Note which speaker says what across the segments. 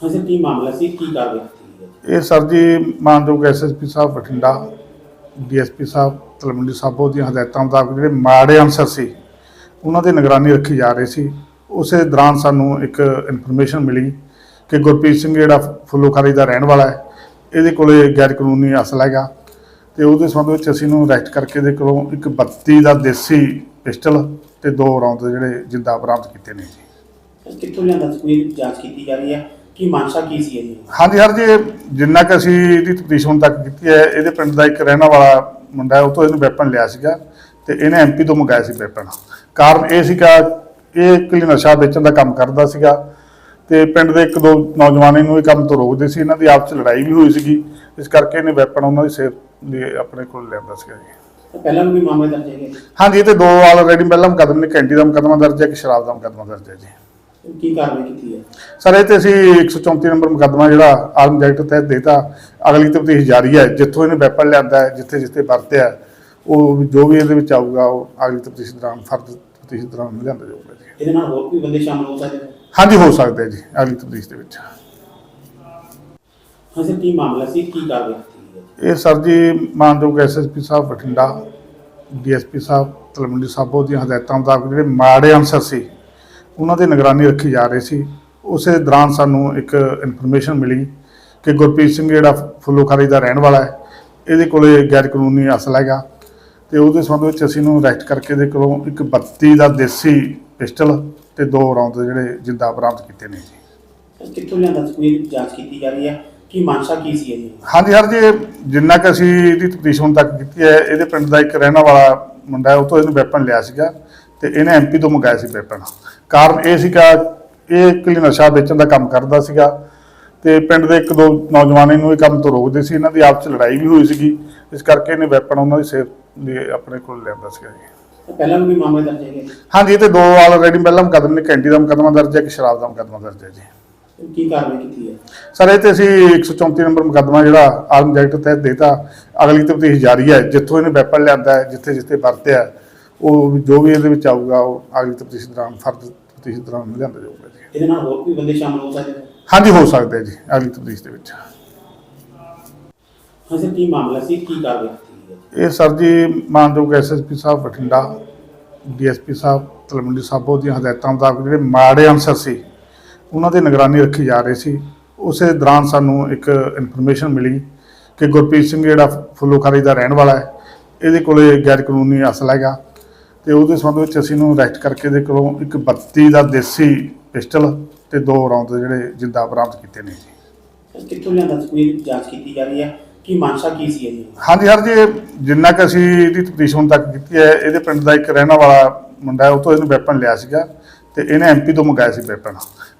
Speaker 1: Sir ਕੀ ਮਾਮਲਾ ਸੀ? ਕੀ ਕਾਰਵਾਈ ਕੀਤੀ ਗਈ ਹੈ
Speaker 2: ਇਹ ਸਰ ਜੀ ਮਾਨਯੋਗ ਐਸਐਸਪੀ ਸਾਹਿਬ ਬਠਿੰਡਾ ਡੀਐਸਪੀ ਸਾਹਿਬ ਤਲਵੰਡੀ ਸਾਬੋ ਦੀਆਂ ਹਦਾਇਤਾਂ ਮੁਤਾਬਕ ਜਿਹੜੇ ਮਾੜੇ ਅਨਸਰ ਸੀ ਉਹਨਾਂ ਦੀ ਨਿਗਰਾਨੀ ਰੱਖੀ ਜਾ ਰਹੀ ਸੀ। ਉਸੇ ਦੌਰਾਨ ਸਾਨੂੰ ਇੱਕ ਇਨਫੋਰਮੇਸ਼ਨ ਮਿਲੀ ਕਿ ਗੁਰਪ੍ਰੀਤ ਸਿੰਘ ਜਿਹੜਾ ਫੁੱਲੋਖਾਰੀ ਦਾ ਰਹਿਣ ਵਾਲਾ ਹੈ ਇਹਦੇ ਕੋਲੇ ਗੈਰ ਕਾਨੂੰਨੀ ਅਸਲਾ ਹੈਗਾ ਤੇ ਉਹਦੇ ਸੰਬੰਧ ਵਿੱਚ ਅਸੀਂ ਇਹਨੂੰ ਅਰੈਸਟ ਕਰਕੇ ਇਹਦੇ ਕੋਲੋਂ ਇੱਕ 32 ਦਾ ਦੇਸੀ ਪਿਸਟਲ ਤੇ ਦੋ ਰੌਂਦ ਜਿਹੜੇ ਜਿੰਦਾ ਬਰਾਮਦ ਕੀਤੇ ਨੇ ਜੀ।
Speaker 1: ਕਿੱਥੋਂ ਲਿਆਂਦਾ ਸੀ ਕੋਈ ਜਾਂਚ ਕੀਤੀ ਜਾ ਰਹੀ ਹੈ? ਕੀ ਮਨਸ਼ਾ ਕੀ ਸੀ ਇਹਦੀ?
Speaker 2: ਹਾਂਜੀ ਹਰ ਜੀ ਜਿੰਨਾ ਕਿ ਅਸੀਂ ਇਹਦੀ ਤਫਤੀਸ਼ ਹੁਣ ਤੱਕ ਕੀਤੀ ਹੈ ਇਹਦੇ ਪਿੰਡ ਦਾ ਇੱਕ ਰਹਿਣ ਵਾਲਾ ਮੁੰਡਾ ਹੈ ਉਹ ਤੋਂ ਇਹਨੂੰ ਵੈਪਨ ਲਿਆ ਸੀਗਾ ਤੇ ਇਹਨੇ ਐਮਪੀ ਤੋਂ ਮੰਗਾਇਆ ਸੀ ਵੈਪਨ ਕਾਰਨ ਇਹ ਸੀਗਾ ਇਹ ਇਕੱਲੀ ਨਸ਼ਾ ਵੇਚਣ ਦਾ ਕੰਮ ਕਰਦਾ ਸੀਗਾ ਤੇ ਪਿੰਡ ਦੇ ਇੱਕ ਦੋ ਨੌਜਵਾਨ ਇਹਨੂੰ ਇਹ ਕੰਮ ਤੋਂ ਰੋਕਦੇ ਸੀ ਇਹਨਾਂ ਦੀ ਆਪਸ 'ਚ ਲੜਾਈ ਵੀ ਹੋਈ ਸੀਗੀ ਇਸ ਕਰਕੇ ਇਹਨੇ ਵੈਪਨ ਉਹਨਾਂ ਦੀ ਸੇਫ ਲਈ ਆਪਣੇ ਕੋਲ ਲਿਆਂਦਾ ਸੀਗਾ ਜੀ।
Speaker 1: ਪਹਿਲਾਂ ਵੀ ਮਾਮਲੇ ਦਰਜ ਹੈਗੇ
Speaker 2: ਹਾਂਜੀ ਇਹ ਤੇ ਦੋ ਆਲਰੇਡੀ ਪਹਿਲਾਂ ਮੁਕੱਦਮੇ ਨੇ ਕੈਂਟੀ ਦਾ ਮੁਕੱਦਮਾ ਦਰਜ ਹੈ ਕਿ ਸ਼ਰਾਬ ਦਾ ਮੁਕੱਦਮਾ ਦਰਜ ਹੈ ਜੀ।
Speaker 1: ਕੀ ਕਾਰਵਾਈ ਕੀਤੀ ਹੈ?
Speaker 2: ਸਰ ਇਹ ਤੇ ਅਸੀਂ 134 ਨੰਬਰ ਮੁਕੱਦਮਾ ਜਿਹੜਾ ਆਰਮ ਐਕਟ ਤਹਿਤ ਦੇਤਾ ਅਗਲੀ ਤਫਤੀਸ਼ ਜਾਰੀ ਹੈ ਜਿੱਥੋਂ ਇਹਨੇ ਵੈਪਨ ਲਿਆਂਦਾ ਹੈ ਜਿੱਥੇ ਜਿੱਥੇ ਵਰਤਿਆ ਉਹ ਵੀ ਜੋ ਵੀ ਇਹਦੇ ਵਿੱਚ ਆਊਗਾ ਉਹ ਅਗਲੀ ਤਫਤੀਸ਼ ਦੌਰਾਨ ਫਰਦ ਤਫਤੀਸ਼ ਦੌਰਾਨ ਲਿਆਂਦਾ ਜਾਊਗਾ ਜੀ।
Speaker 1: ਇਹਦੇ ਨਾਲ ਹੋਰ ਕੋਈ ਬੰਦੇ ਸ਼ਾਮਲ ਹੋ ਸਕਦੇ ਨੇ?
Speaker 2: ਹਾਂਜੀ ਹੋ ਸਕਦਾ ਹੈ ਜੀ ਅਗਲੀ ਤਫਤੀਸ਼ ਦੇ ਵਿੱਚ।
Speaker 1: ਹਾਂ ਸਰ ਕੀ ਮਾਮਲਾ ਸੀ? ਕੀ ਕਾਰਵਾਈ ਕੀਤੀ ਹੈ?
Speaker 2: ਇਹ ਸਰ ਜੀ ਮਾਨਯੋਗ ਐਸਐਸਪੀ ਸਾਹਿਬ ਬਠਿੰਡਾ ਡੀਐਸਪੀ ਸਾਹਿਬ ਤਲਵੰਡੀ ਸਾਬੋ ਦੀਆਂ ਹਦਾਇਤਾਂ ਮੁਤਾਬਕ ਜਿਹੜੇ ਮਾੜੇ ਅਨਸਰ ਸੀ ਉਹਨਾਂ ਦੀ ਨਿਗਰਾਨੀ ਰੱਖੀ ਜਾ ਰਹੀ ਸੀ। ਉਸੇ ਦੌਰਾਨ ਸਾਨੂੰ ਇੱਕ ਇਨਫੋਰਮੇਸ਼ਨ ਮਿਲੀ ਕਿ ਗੁਰਪ੍ਰੀਤ ਸਿੰਘ ਜਿਹੜਾ ਫੁੱਲੋਖਾਰੀ ਦਾ ਰਹਿਣ ਵਾਲਾ ਹੈ ਇਹਦੇ ਕੋਲੇ ਗੈਰ ਕਾਨੂੰਨੀ ਅਸਲਾ ਹੈਗਾ ਤੇ ਉਹਦੇ ਸੰਬੰਧ ਵਿੱਚ ਅਸੀਂ ਇਹਨੂੰ ਅਰੈਸਟ ਕਰਕੇ ਇਹਦੇ ਕੋਲੋਂ ਇੱਕ 32 ਦਾ ਦੇਸੀ ਪਿਸਟਲ ਤੇ ਦੋ ਰੌਂਦ ਜਿਹੜੇ ਜਿੰਦਾ ਬਰਾਮਦ ਕੀਤੇ ਨੇ ਜੀ।
Speaker 1: ਕਿੱਥੋਂ ਲਿਆਂਦਾ? ਕੋਈ ਜਾਂਚ ਕੀਤੀ ਜਾ ਰਹੀ ਹੈ। ਕੀ ਮਨਸ਼ਾ ਕੀ ਸੀ ਇਹਦੀ?
Speaker 2: ਹਾਂਜੀ ਹਰ ਜੀ ਜਿੰਨਾ ਕਿ ਅਸੀਂ ਇਹਦੀ ਤਫਤੀਸ਼ ਹੁਣ ਤੱਕ ਕੀਤੀ ਹੈ ਇਹਦੇ ਪਿੰਡ ਦਾ ਇੱਕ ਰਹਿਣ ਵਾਲਾ ਮੁੰਡਾ ਉਹ ਤੋਂ ਇਹਨੂੰ ਵੈਪਨ ਲਿਆ ਸੀਗਾ। ਤੇ ਇਹਨੇ ਐਮਪੀ ਤੋਂ ਮੰਗਾਇਆ ਸੀ ਵੈਪਨ ਕਾਰਨ ਇਹ ਸੀਗਾ ਇਹ ਇਕੱਲੀ ਨਸ਼ਾ ਵੇਚਣ ਦਾ ਕੰਮ ਕਰਦਾ ਸੀਗਾ ਤੇ ਪਿੰਡ ਦੇ ਇੱਕ ਦੋ ਨੌਜਵਾਨ ਇਹਨੂੰ ਇਹ ਕੰਮ ਤੋਂ ਰੋਕਦੇ ਸੀ। ਇਹਨਾਂ ਦੀ ਆਪਸ ਲੜਾਈ ਵੀ ਹੋਈ ਸੀਗੀ। ਇਸ ਕਰਕੇ ਇਹਨੇ ਵੈਪਨ ਉਹਨਾਂ ਦੀ ਸੇਫ ਲਈ ਆਪਣੇ ਕੋਲ ਲਿਆਂਦਾ ਸੀਗਾ ਜੀ।
Speaker 1: ਪਹਿਲਾਂ ਵੀ ਮਾਮਲੇ ਦਰਜ ਹੈਗੇ
Speaker 2: ਹਾਂਜੀ ਇਹ ਤੇ ਦੋ ਆਲਰੇਡੀ ਪਹਿਲਾਂ ਮੁਕੱਦਮੇ ਨੇ ਕੈਂਟੀ ਦਾ ਮੁਕੱਦਮਾ ਦਰਜ ਹੈ ਕਿ ਸ਼ਰਾਬ ਦਾ ਮੁਕੱਦਮਾ ਦਰਜ ਹੈ ਜੀ।
Speaker 1: ਕੀ ਕਾਰਵਾਈ ਕੀਤੀ ਹੈ?
Speaker 2: ਸਰ ਇਹ ਤੇ ਅਸੀਂ 134 ਨੰਬਰ ਮੁਕੱਦਮਾ ਜਿਹੜਾ ਆਰਮ ਐਕਟ ਤਹਿਤ ਦੇਤਾ ਅਗਲੀ ਤਫਤੀਸ਼ ਜਾਰੀ ਹੈ ਜਿੱਥੋਂ ਇਹਨੇ ਵੈਪਨ ਲਿਆਂਦਾ ਹੈ ਜਿੱਥੇ ਜਿੱਥੇ ਵਰਤਿਆ ਉਹ ਵੀ ਜੋ ਵੀ ਇਹਦੇ ਵਿੱਚ ਆਊਗਾ ਉਹ ਅਗਲੀ ਤਫਤੀਸ਼ ਦੌਰਾਨ ਫਰਦ ਤਫਤੀਸ਼ ਦੌਰਾਨ ਲਿਆਂਦਾ ਜਾਊਗਾ ਜੀ।
Speaker 1: ਇਹਦੇ ਨਾਲ ਹੋਰ ਕੋਈ ਬੰਦੇ ਸ਼ਾਮਲ ਹੋ ਸਕਦੇ? ਨੇ
Speaker 2: ਹਾਂਜੀ ਹੋ ਸਕਦਾ ਹੈ ਜੀ ਅਗਲੀ ਤਫਤੀਸ਼ ਦੇ ਵਿੱਚ।
Speaker 1: ਹਾਂ ਸਰ ਕੀ ਮਾਮਲਾ ਸੀ? ਕੀ ਕਾਰਵਾਈ ਕੀਤੀ ਗਈ
Speaker 2: ਇਹ ਸਰ ਜੀ ਮਾਨਯੋਗ ਐਸਐਸਪੀ ਸਾਹਿਬ ਬਠਿੰਡਾ ਡੀਐਸਪੀ ਸਾਹਿਬ ਤਲਵੰਡੀ ਸਾਬੋ ਦੀਆਂ ਹਦਾਇਤਾਂ ਮੁਤਾਬਕ ਜਿਹੜੇ ਮਾੜੇ ਅਨਸਰ ਸੀ ਉਹਨਾਂ ਦੀ ਨਿਗਰਾਨੀ ਰੱਖੀ ਜਾ ਰਹੀ ਸੀ। ਉਸੇ ਦੌਰਾਨ ਸਾਨੂੰ ਇੱਕ ਇਨਫੋਰਮੇਸ਼ਨ ਮਿਲੀ ਕਿ ਗੁਰਪ੍ਰੀਤ ਸਿੰਘ ਜਿਹੜਾ ਫੁੱਲੋਖਾਰੀ ਦਾ ਰਹਿਣ ਵਾਲਾ ਹੈ ਇਹਦੇ ਕੋਲੇ ਗੈਰ ਕਾਨੂੰਨੀ ਅਸਲਾ ਹੈਗਾ। ਤੇ ਉਹਦੇ ਸੰਬੰਧ ਵਿੱਚ ਅਸੀਂ ਇਹਨੂੰ ਅਰੈਸਟ ਕਰਕੇ ਇਹਦੇ ਕੋਲੋਂ ਇੱਕ 32 ਦਾ ਦੇਸੀ ਪਿਸਟਲ ਤੇ ਦੋ ਰੌਂਦ ਜਿਹੜੇ ਜਿੰਦਾ ਬਰਾਮਦ ਕੀਤੇ ਨੇ ਜੀ।
Speaker 1: ਕਿੱਥੋਂ ਲਿਆਂਦਾ ਸੀ? ਕੋਈ ਜਾਂਚ ਕੀਤੀ ਜਾ ਰਹੀ ਹੈ? ਕੀ ਮਨਸ਼ਾ ਕੀ ਸੀ ਇਹਦੀ?
Speaker 2: ਹਾਂਜੀ ਹਰ ਜੀ ਇਹ ਜਿੰਨਾ ਕਿ ਅਸੀਂ ਇਹਦੀ ਤਫਤੀਸ਼ ਹੁਣ ਤੱਕ ਕੀਤੀ ਹੈ ਇਹਦੇ ਪਿੰਡ ਦਾ ਇੱਕ ਰਹਿਣ ਵਾਲਾ ਮੁੰਡਾ ਹੈ ਉਹ ਤੋਂ ਇਹਨੂੰ ਵੈਪਨ ਲਿਆ ਸੀਗਾ ਤੇ ਇਹਨੇ ਐਮਪੀ ਤੋਂ ਮੰਗਾਇਆ ਸੀ ਵੈਪਨ।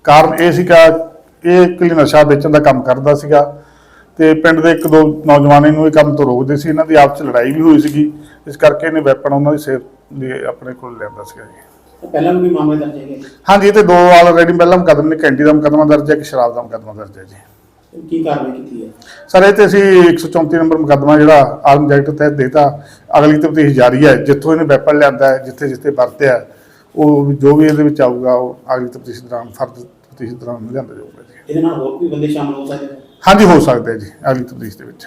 Speaker 2: ਕਾਰਨ ਇਹ ਸੀਗਾ ਇਹ ਇਕੱਲੀ ਨਸ਼ਾ ਵੇਚਣ ਦਾ ਕੰਮ ਕਰਦਾ ਸੀਗਾ ਤੇ ਪਿੰਡ ਦੇ ਇੱਕ ਦੋ ਨੌਜਵਾਨ ਇਹਨੂੰ ਇਹ ਕੰਮ ਤੋਂ ਰੋਕਦੇ ਸੀ ਇਹਨਾਂ ਦੀ ਆਪਸ ਲੜਾਈ ਵੀ ਹੋਈ ਸੀਗੀ ਇਸ ਕਰਕੇ ਇਹਨੇ ਵੈਪਨ ਉਹਨਾਂ ਦੀ ਸੇਫ ਲਈ ਆਪਣੇ ਕੋਲ ਲਿਆਂਦਾ ਸੀਗਾ ਜੀ।
Speaker 1: ਪਹਿਲਾਂ ਵੀ ਮਾਮਲੇ ਦਰਜ ਹੈਗੇ
Speaker 2: ਹਾਂਜੀ ਇਹ ਤੇ ਦੋ ਆਲਰੇਡੀ ਪਹਿਲਾਂ ਮੁਕੱਦਮੇ ਨੇ ਕੈਂਟੀ ਦਾ ਮੁਕੱਦਮਾ ਦਰਜ ਹੈ ਕਿ ਸ਼ਰਾਬ ਦਾ ਮੁਕੱਦਮਾ ਦਰਜ ਹੈ ਜੀ।
Speaker 1: ਕੀ ਕਾਰਵਾਈ ਕੀਤੀ ਹੈ?
Speaker 2: ਸਰ ਇਹ ਤੇ ਅਸੀਂ 134 ਨੰਬਰ ਮੁਕੱਦਮਾ ਜਿਹੜਾ ਆਰਮ ਐਕਟ ਤਹਿਤ ਦੇਤਾ ਅਗਲੀ ਤਫਤੀਸ਼ ਜਾਰੀ ਹੈ ਜਿੱਥੋਂ ਇਹਨੇ ਵੈਪਨ ਲਿਆਂਦਾ ਹੈ ਜਿੱਥੇ ਜਿੱਥੇ ਵਰਤਿਆ ਉਹ ਵੀ ਜੋ ਵੀ ਇਹਦੇ ਵਿੱਚ ਆਊਗਾ ਉਹ ਅਗਲੀ ਤਫਤੀਸ਼ ਦੌਰਾਨ ਫਰਦ ਤਫਤੀਸ਼ ਦੌਰਾਨ ਲਿਆਂਦਾ ਜਾਊਗਾ ਜੀ।
Speaker 1: ਇਹਦੇ ਨਾਲ ਹੋਰ ਕੋਈ ਬੰਦੇ ਸ਼ਾਮਲ ਹੋ ਸਕਦੇ ਨੇ?
Speaker 2: ਹਾਂਜੀ ਹੋ ਸਕਦਾ ਹੈ ਜੀ ਅਗਲੀ ਤਫਤੀਸ਼ ਦੇ ਵਿੱਚ।